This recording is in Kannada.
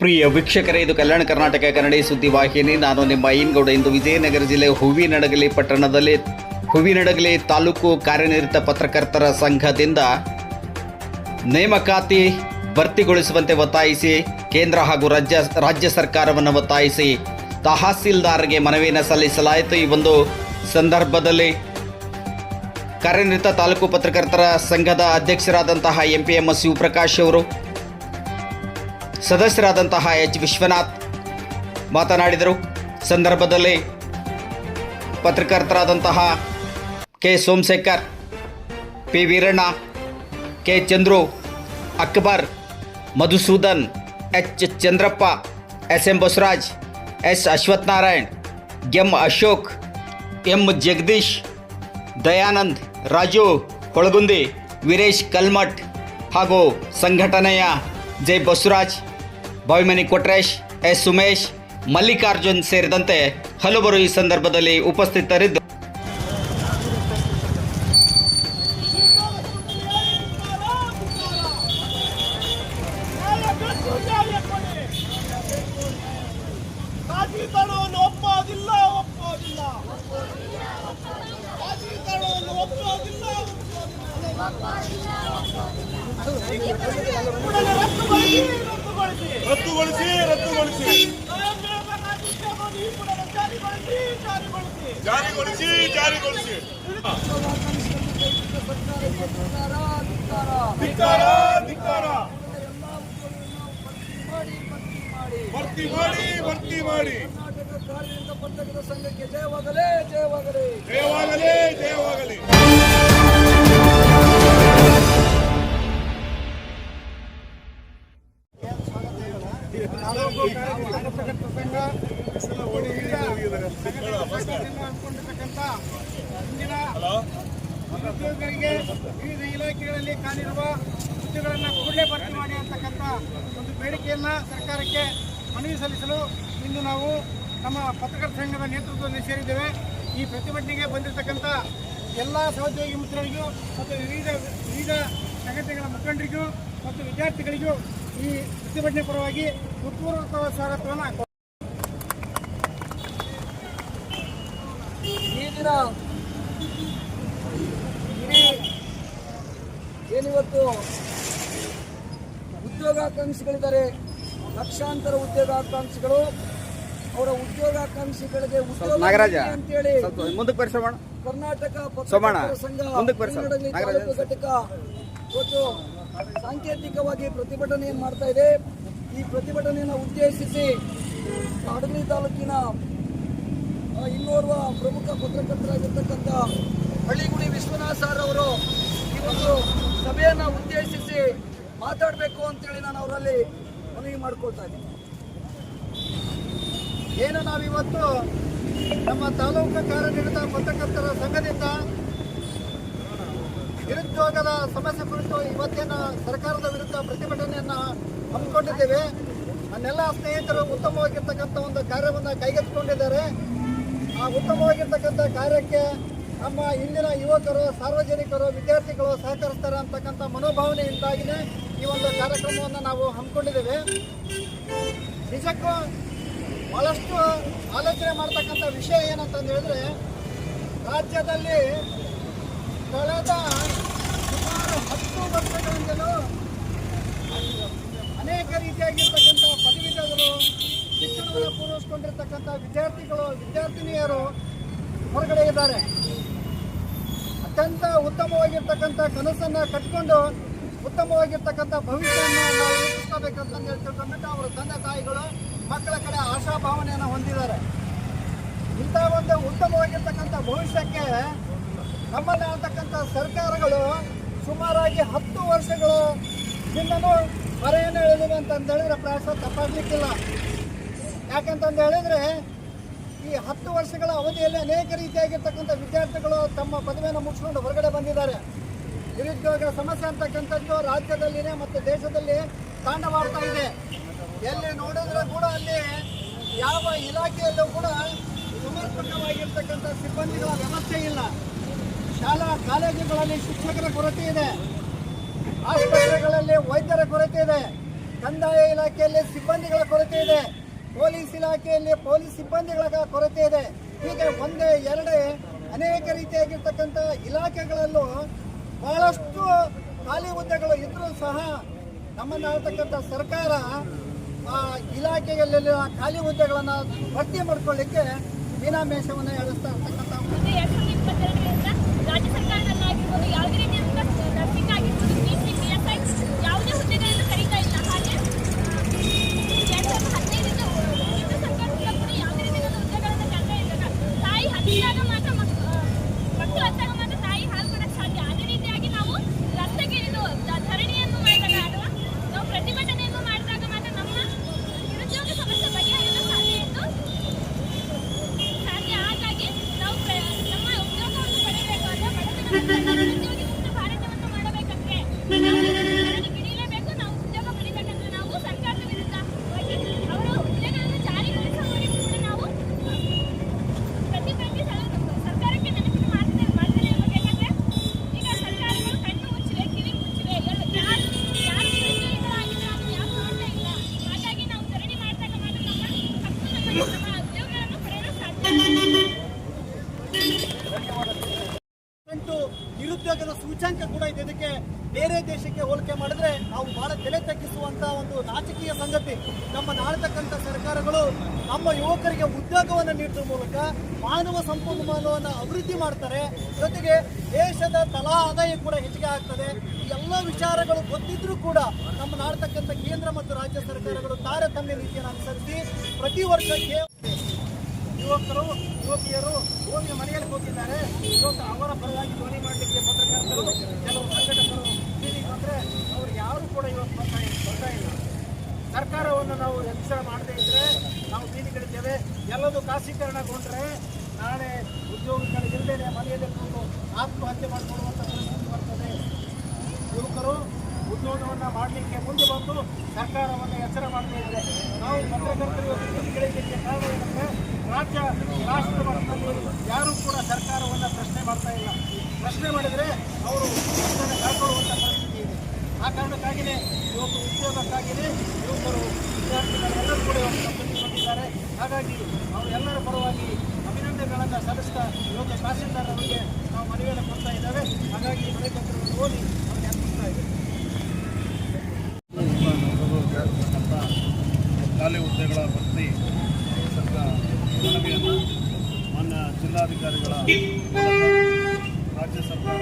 ಪ್ರಿಯ ವೀಕ್ಷಕರೇ, ಇದು ಕಲ್ಯಾಣ ಕರ್ನಾಟಕ ಕನ್ನಡಿ ಸುದ್ದಿವಾಹಿನಿ ನಾನು ನಿಮ್ಮ ಐನ್ಗೌಡ. ಇಂದು ವಿಜಯನಗರ ಜಿಲ್ಲೆ ಹೂವಿನಡಗಲಿ ಪಟ್ಟಣದಲ್ಲಿ, ಹೂವಿನಡಗಲಿ ತಾಲೂಕು ಕಾರ್ಯನಿರತ ಪತ್ರಕರ್ತರ ಸಂಘದಿಂದ ನೇಮಕಾತಿ ಭರ್ತಿಗೊಳಿಸುವಂತೆ ಒತ್ತಾಯಿಸಿ, ಕೇಂದ್ರ ಹಾಗೂ ರಾಜ್ಯ ರಾಜ್ಯ ಸರ್ಕಾರವನ್ನು ಒತ್ತಾಯಿಸಿ ತಹಸೀಲ್ದಾರ್ಗೆ ಮನವಿಯನ್ನು ಸಲ್ಲಿಸಲಾಯಿತು. ಈ ಒಂದು ಸಂದರ್ಭದಲ್ಲಿ ಕಾರ್ಯನಿರತ ತಾಲೂಕು ಪತ್ರಕರ್ತರ ಸಂಘದ ಅಧ್ಯಕ್ಷರಾದಂತಹ ಎಂ ಪಿ ಎಂ ಶಿವಪ್ರಕಾಶ್ ಅವರು ಸದಸ್ಯರಾದಂತಹ ಎಚ್. ವಿಶ್ವನಾಥ್ ಮಾತನಾಡಿದರು. ಸಂದರ್ಭದಲ್ಲಿ ಪತ್ರಕರ್ತರಾದಂತಹ K. Somashekhar, P. Veeranna, K. Chandru, Akbar, Madhusudan, H. Chandrappa, S. M. Basavaraj, S. Ashwathnarayan, M. Ashok, M. Jagadish, Dayanand, Raju Holagundi Veeresh Kalmath ಹಾಗೂ ಸಂಘಟನೆಯ ಜೈ. ಬಸವರಾಜ್ ಬಾವಿಮನಿ ಕೊಟ್ರೇಶ್ ಎಸ್ ಸುಮೇಶ್ ಮಲ್ಲಿಕಾರ್ಜುನ್ ಸೇರಿದಂತೆ ಹಲವರು ಈ ಸಂದರ್ಭದಲ್ಲಿ ಉಪಸ್ಥಿತರಿದ್ದು ಒಪ್ಪೋದಿಲ್ಲ ಒಪ್ಪೋದಿಲ್ಲ ರಾಜೀತನವನ್ನು ಒಪ್ಪೋದಿಲ್ಲ ಕೂಡಲೇ ರದ್ದುಗೊಳಿಸಿ, ರದ್ದುಗೊಳಿಸಿ. ಜಾರಿಗೊಳಿಸಿ ಜಾರಿಗೊಳಿಸಿ. ಧಿಕ್ಕಾರ ಧಿಕ್ಕಾರ. ಭರ್ತಿ ಮಾಡಿ ಭರ್ತಿ ಮಾಡಿ. ಸಂಘಕ್ಕೆ ಜಯವಾಗಲೇ ಜಯವಾಗಲೇ. ಜಯವಾಗಲೇ ಜಯವಾಗಲಿ. ಅಂದ್ಕೊಂಡಿರ್ತಕ್ಕಂಥ ಇಂದಿನ ಉದ್ಯೋಗಿಗಳಿಗೆ ವಿವಿಧ ಇಲಾಖೆಗಳಲ್ಲಿ ಕಾಲಿರುವ ಹುದ್ದೆಗಳನ್ನು ಕೂಡಲೇ ಭರ್ತಿ ಮಾಡಿ ಅಂತಕ್ಕಂಥ ಒಂದು ಬೇಡಿಕೆಯನ್ನು ಸರ್ಕಾರಕ್ಕೆ ಮನವಿ ಸಲ್ಲಿಸಲು ಇಂದು ನಾವು ನಮ್ಮ ಪತ್ರಕರ್ತ ಸಂಘದ ನೇತೃತ್ವದಲ್ಲಿ ಸೇರಿದ್ದೇವೆ. ಈ ಪ್ರತಿಭಟನೆಗೆ ಬಂದಿರತಕ್ಕಂಥ ಎಲ್ಲ ಸಹೋದ್ಯೋಗಿ ಮಿತ್ರರಿಗೂ ಮತ್ತು ವಿವಿಧ ವಿವಿಧ ಸಂಘಟನೆಗಳ ಮುಖಂಡರಿಗೂ ಮತ್ತು ವಿದ್ಯಾರ್ಥಿಗಳಿಗೂ ಈ ಪ್ರತಿಭಟನೆ ಪರವಾಗಿ ಹೃತ್ಪೂರ್ವಕ ಸ್ವಾಗತವನ್ನು ಈ ದಿನ ಇಡೀ ಏನಿವತ್ತು ಉದ್ಯೋಗಾಕಾಂಕ್ಷಿಗಳಿದ್ದಾರೆ ಲಕ್ಷಾಂತರ ಉದ್ಯೋಗಾಕಾಂಕ್ಷಿಗಳು ಅವರ ಉದ್ಯೋಗಾಕಾಂಕ್ಷಿಗಳಿಗೆ ಉದ್ಯೋಗ ಅಂತೇಳಿ ಮುಂದಕ್ಕೆ ಪರಿಶ್ರಮ ಕರ್ನಾಟಕ ಪತ್ರಕರ್ತರ ಸಂಘ. ಕನ್ನಡದಲ್ಲಿ ನಾಗರಾಜ. ತಾಲೂಕು ಘಟಕ ಇವತ್ತು ಸಾಂಕೇತಿಕವಾಗಿ ಪ್ರತಿಭಟನೆ ಮಾಡ್ತಾ ಇದೆ ಈ ಪ್ರತಿಭಟನೆಯನ್ನು ಉದ್ದೇಶಿಸಿ ಹಡಗಲಿ ತಾಲೂಕಿನ ಇನ್ನೋರ್ವ ಪ್ರಮುಖ ಪತ್ರಕರ್ತರಾಗಿರ್ತಕ್ಕಂಥ ಹಳ್ಳಿಗುಡಿ ವಿಶ್ವನಾಥ್ ಸರ್ ಅವರು ಈ ಒಂದು ಸಭೆಯನ್ನು ಉದ್ದೇಶಿಸಿ ಮಾತಾಡಬೇಕು ಅಂತೇಳಿ ನಾನು ಅವರಲ್ಲಿ ಮನವಿ ಮಾಡ್ಕೊಳ್ತಾ ಇದ್ದೀನಿ. ಏನು ನಾವಿವತ್ತು ನಮ್ಮ ತಾಲೂಕು ಕಾರ್ಯನಿರತ ಪತ್ರಕರ್ತರ ಸಂಘದಿಂದ ನಿರುದ್ಯೋಗದ ಸಮಸ್ಯೆ ಕುರಿತು ಇವತ್ತಿನ ಸರ್ಕಾರದ ವಿರುದ್ಧ ಪ್ರತಿಭಟನೆಯನ್ನು ಹಮ್ಮಿಕೊಂಡಿದ್ದೇವೆ. ನನ್ನೆಲ್ಲ ಸ್ನೇಹಿತರು ಉತ್ತಮವಾಗಿರ್ತಕ್ಕಂಥ ಒಂದು ಕಾರ್ಯವನ್ನು ಕೈಗೆತ್ತಿಕೊಂಡಿದ್ದಾರೆ. ಆ ಉತ್ತಮವಾಗಿರ್ತಕ್ಕಂಥ ಕಾರ್ಯಕ್ಕೆ ನಮ್ಮ ಇಂದಿನ ಯುವಕರು, ಸಾರ್ವಜನಿಕರು, ವಿದ್ಯಾರ್ಥಿಗಳು ಸಹಕರಿಸ್ತಾರೆ ಅಂತಕ್ಕಂಥ ಮನೋಭಾವನೆಯಿಂದಾಗಿನೇ ಈ ಒಂದು ಕಾರ್ಯಕ್ರಮವನ್ನು ನಾವು ಹಮ್ಮಿಕೊಂಡಿದ್ದೇವೆ. ನಿಜಕ್ಕೂ ಬಹಳಷ್ಟು ಆಲೋಚನೆ ಮಾಡ್ತಕ್ಕಂಥ ವಿಷಯ ಏನಂತಂದು ಹೇಳಿದ್ರೆ, ರಾಜ್ಯದಲ್ಲಿ ಕಳೆದ ಸುಮಾರು ಹತ್ತು ವರ್ಷಗಳಿಂದಲೂ ಅನೇಕ ರೀತಿಯಾಗಿರ್ತಕ್ಕಂಥ ಪದವೀಧರರು ಶಿಕ್ಷಣವನ್ನು ಪೂರೈಸ್ಕೊಂಡಿರ್ತಕ್ಕಂಥ ವಿದ್ಯಾರ್ಥಿಗಳು, ವಿದ್ಯಾರ್ಥಿನಿಯರು ಹೊರಗಡೆ ಇದ್ದಾರೆ. ಅತ್ಯಂತ ಉತ್ತಮವಾಗಿರ್ತಕ್ಕಂಥ ಕನಸನ್ನು ಕಟ್ಕೊಂಡು ಉತ್ತಮವಾಗಿರ್ತಕ್ಕಂಥ ಭವಿಷ್ಯವನ್ನು ನಾವು ತಿಳ್ಕೊಂಡ್ಬಿಟ್ಟು ಅವರ ತಂದೆ ತಾಯಿಗಳು ಮಕ್ಕಳ ಕಡೆ ಆಶಾಭಾವನೆಯನ್ನು ಹೊಂದಿದ್ದಾರೆ. ಇಂಥ ಒಂದು ಉತ್ತಮವಾಗಿರ್ತಕ್ಕಂಥ ಭವಿಷ್ಯಕ್ಕೆ ನಮ್ಮಲ್ಲಿ ಆಗ್ತಕ್ಕಂಥ ಸರ್ಕಾರಗಳು ಸುಮಾರಾಗಿ ಹತ್ತು ವರ್ಷಗಳು ಹಿಂದನೂ ಮರೆಯನ್ನು ಎಳೆದಿವೆ ಅಂತಂದು ಹೇಳಿದ್ರೆ ಪ್ರಯಾಸ ತಪ್ಪಾಗಲಿಕ್ಕಿಲ್ಲ. ಯಾಕಂತಂದು ಹೇಳಿದ್ರೆ, ಈ ಹತ್ತು ವರ್ಷಗಳ ಅವಧಿಯಲ್ಲಿ ಅನೇಕ ರೀತಿಯಾಗಿರ್ತಕ್ಕಂಥ ವಿದ್ಯಾರ್ಥಿಗಳು ತಮ್ಮ ಪದವಿಯನ್ನು ಮುಗಿಸ್ಕೊಂಡು ಹೊರಗಡೆ ಬಂದಿದ್ದಾರೆ. ನಿರುದ್ಯೋಗ ಸಮಸ್ಯೆ ಅಂತಕ್ಕಂಥದ್ದು ರಾಜ್ಯದಲ್ಲಿನೇ ಮತ್ತು ದೇಶದಲ್ಲಿ ತಾಂಡವಾಡ್ತಾ ಇದೆ. ಎಲ್ಲಿ ನೋಡಿದ್ರೆ ಕೂಡ ಅಲ್ಲಿ ಯಾವ ಇಲಾಖೆಯಲ್ಲೂ ಕೂಡ ಸಮರ್ಪಕವಾಗಿರ್ತಕ್ಕಂಥ ಸಿಬ್ಬಂದಿಗಳ ವ್ಯವಸ್ಥೆ ಇಲ್ಲ. ಶಾಲಾ, ಕಾಲೇಜುಗಳಲ್ಲಿ ಶಿಕ್ಷಕರ ಕೊರತೆ ಇದೆ. ಆಸ್ಪತ್ರೆಗಳಲ್ಲಿ ವೈದ್ಯರ ಕೊರತೆ ಇದೆ. ಕಂದಾಯ ಇಲಾಖೆಯಲ್ಲಿ ಸಿಬ್ಬಂದಿಗಳ ಕೊರತೆ ಇದೆ. ಪೊಲೀಸ್ ಇಲಾಖೆಯಲ್ಲಿ ಪೊಲೀಸ್ ಸಿಬ್ಬಂದಿಗಳ ಕೊರತೆ ಇದೆ. ಹೀಗೆ ಒಂದೇ ಎರಡೇ ಅನೇಕ ರೀತಿಯಾಗಿರ್ತಕ್ಕಂಥ ಇಲಾಖೆಗಳಲ್ಲೂ ಬಹಳಷ್ಟು ಖಾಲಿ ಹುದ್ದೆಗಳು ಇದ್ರೂ ಸಹ ನಮ್ಮನ್ನಾಡ್ತಕ್ಕಂಥ ಸರ್ಕಾರ ಆ ಇಲಾಖೆಯಲ್ಲಿ ಖಾಲಿ ಹುದ್ದೆಗಳನ್ನು ಭರ್ತಿ ಮಾಡ್ಕೊಳ್ಳಿಕ್ಕೆ ಮೀನಾಮೇಷವನ್ನು ಎಳಿಸ್ತಾ ಇರ್ತಕ್ಕಂಥ Mira, no. ನಿರುದ್ಯೋಗದ ಸೂಚ್ಯಾಂಕ ಕೂಡ ಇದೆ. ಇದಕ್ಕೆ ಬೇರೆ ದೇಶಕ್ಕೆ ಹೋಲಿಕೆ ಮಾಡಿದ್ರೆ ನಾವು ಬಹಳ ತಲೆ ತಗ್ಗಿಸುವಂತ ಒಂದು ನಾಟಕೀಯ ಸಂಗತಿ. ನಮ್ಮ ನಾಳ್ತಕ್ಕಂಥ ಸರ್ಕಾರಗಳು ನಮ್ಮ ಯುವಕರಿಗೆ ಉದ್ಯೋಗವನ್ನು ನೀಡುವ ಮೂಲಕ ಮಾನವ ಸಂಪನ್ಮೂಲವನ್ನು ಅಭಿವೃದ್ಧಿ ಮಾಡ್ತಾರೆ. ಜೊತೆಗೆ ದೇಶದ ತಲಾ ಆದಾಯ ಕೂಡ ಹೆಚ್ಚಿಗೆ ಆಗ್ತದೆ. ಎಲ್ಲ ವಿಚಾರಗಳು ಗೊತ್ತಿದ್ರೂ ಕೂಡ ನಮ್ಮ ನಾಡ್ತಕ್ಕಂಥ ಕೇಂದ್ರ ಮತ್ತು ರಾಜ್ಯ ಸರ್ಕಾರಗಳು ತಾರತಮ್ಯ ನೀತಿಯನ್ನು ಅನುಸರಿಸಿ ಪ್ರತಿ ವರ್ಷ ಕೇವಲ ಯುವಕರು ಯುವತಿಯರು ಹೋಗಿ ಮನೆಯಲ್ಲಿ ಹೋಗಿದ್ದಾರೆ ಇವತ್ತು ಅವರ ಪರವಾಗಿ ಧ್ವನಿ ಮಾಡಲಿಕ್ಕೆ ಪತ್ರಕರ್ತರು, ಕೆಲವು ಸಂಘಟಕರು ಬೀದಿಗೆ ಬಂದರೆ ಅವ್ರು ಯಾರು ಕೂಡ ಇವತ್ತು ಬರ್ತಾ ಇಲ್ಲ ಬರ್ತಾ ಇಲ್ಲ. ಸರ್ಕಾರವನ್ನು ನಾವು ಎಚ್ಚರ ಮಾಡದೇ ಇದ್ದರೆ ನಾವು ಬೀದಿಗಿಳಿದ್ದೇವೆ ಎಲ್ಲದೂ ಖಾಸೀಕರಣಗೊಂಡ್ರೆ ನಾಳೆ ಉದ್ಯೋಗಗಳಿಲ್ಲದೆ ಮನೆಯಲ್ಲಿ ಕೂತು ಆತ್ಮಹತ್ಯೆ ಮಾಡಿಕೊಳ್ಳುವಂಥ ಪರಿಸ್ಥಿತಿ ಬರ್ತದೆ. ಯುವಕರು ಉದ್ಯೋಗವನ್ನು ಮಾಡಲಿಕ್ಕೆ ಮುಂದೆ ಬಂದು ಸರ್ಕಾರವನ್ನು ಎಚ್ಚರ ಮಾಡದೇ ಇದ್ರೆ ನಾವು ಪತ್ರಕರ್ತರು ಬೀದಿ ಬೀದಿಗಿಳಿಯಲಿಕ್ಕೆ ಕಾರಣ ಏನಂದ್ರೆ, ರಾಜ್ಯ ರಾಷ್ಟ್ರ ಮಟ್ಟದಲ್ಲಿ ಯಾರೂ ಕೂಡ ಸರ್ಕಾರವನ್ನು ಪ್ರಶ್ನೆ ಮಾಡ್ತಾ ಇಲ್ಲ. ಪ್ರಶ್ನೆ ಮಾಡಿದರೆ ಅವರು ಕಳ್ಕೊಳ್ಳುವಂಥ ಪರಿಸ್ಥಿತಿ ಆ ಕಾರಣಕ್ಕಾಗಿಯೇ ಇವತ್ತು ಉದ್ಯೋಗಕ್ಕಾಗಿಯೇ ಯುವಕರು ವಿದ್ಯಾರ್ಥಿಗಳೆಲ್ಲರೂ ಕೂಡ ಬಂದಿದ್ದಾರೆ ಹಾಗಾಗಿ ಅವರೆಲ್ಲರ ಪರವಾಗಿ ಅಭಿನಂದನೆಗಳನ್ನು ಸಲ್ಲಿಸ್ತಾ ಇವತ್ತು ತಹಸೀಲ್ದಾರ್ ಅವರಿಗೆ ನಾವು ಮನವಿಯನ್ನು ಕೊಡ್ತಾ ಇದ್ದೇವೆ. ಹಾಗಾಗಿ ಮನೆ ಪತ್ರವನ್ನು ಓದಿ ಅವರಿಗೆ ಅರ್ಪಿಸ್ತಾ ಇದ್ದೇವೆ. ಖಾಲಿ ಹುದ್ದೆಗಳ ಭರ್ತಿ ಮನವಿಯನ್ನು ಮಾನ್ಯ ಜಿಲ್ಲಾಧಿಕಾರಿಗಳ ರಾಜ್ಯ ಸರ್ಕಾರ